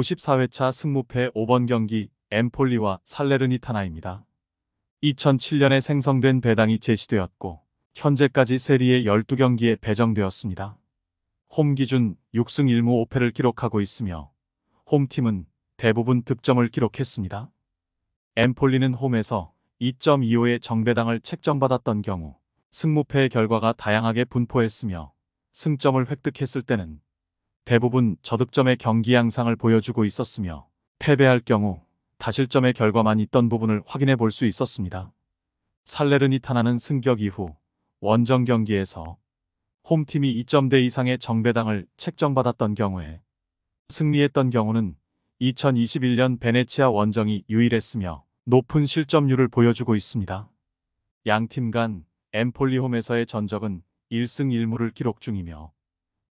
54회차 승무패 5번 경기 엠폴리와 살레르니타나입니다. 2007년에 생성된 배당이 제시되었고 현재까지 세리의 12경기에 배정되었습니다. 홈 기준 6승 1무 5패를 기록하고 있으며 홈팀은 대부분 득점을 기록했습니다. 엠폴리는 홈에서 2.25의 정배당을 책정받았던 경우 승무패의 결과가 다양하게 분포했으며 승점을 획득했을 때는 대부분 저득점의 경기 양상을 보여주고 있었으며 패배할 경우 다실점의 결과만 있던 부분을 확인해 볼 수 있었습니다. 살레르니타나는 승격 이후 원정 경기에서 홈팀이 2점대 이상의 정배당을 책정받았던 경우에 승리했던 경우는 2021년 베네치아 원정이 유일했으며 높은 실점률을 보여주고 있습니다. 양팀 간 엠폴리 홈에서의 전적은 1승 1무를 기록 중이며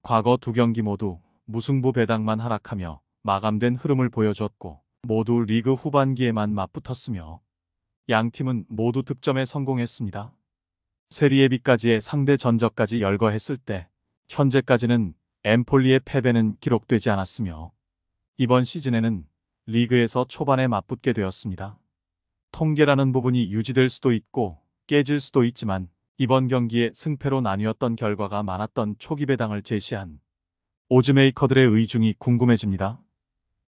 과거 두 경기 모두 무승부 배당만 하락하며 마감된 흐름을 보여줬고 모두 리그 후반기에만 맞붙었으며 양 팀은 모두 득점에 성공했습니다. 세리에 비까지의 상대 전적까지 열거했을 때 현재까지는 엠폴리의 패배는 기록되지 않았으며 이번 시즌에는 리그에서 초반에 맞붙게 되었습니다. 통계라는 부분이 유지될 수도 있고 깨질 수도 있지만 이번 경기에 승패로 나뉘었던 결과가 많았던 초기 배당을 제시한 오즈메이커들의 의중이 궁금해집니다.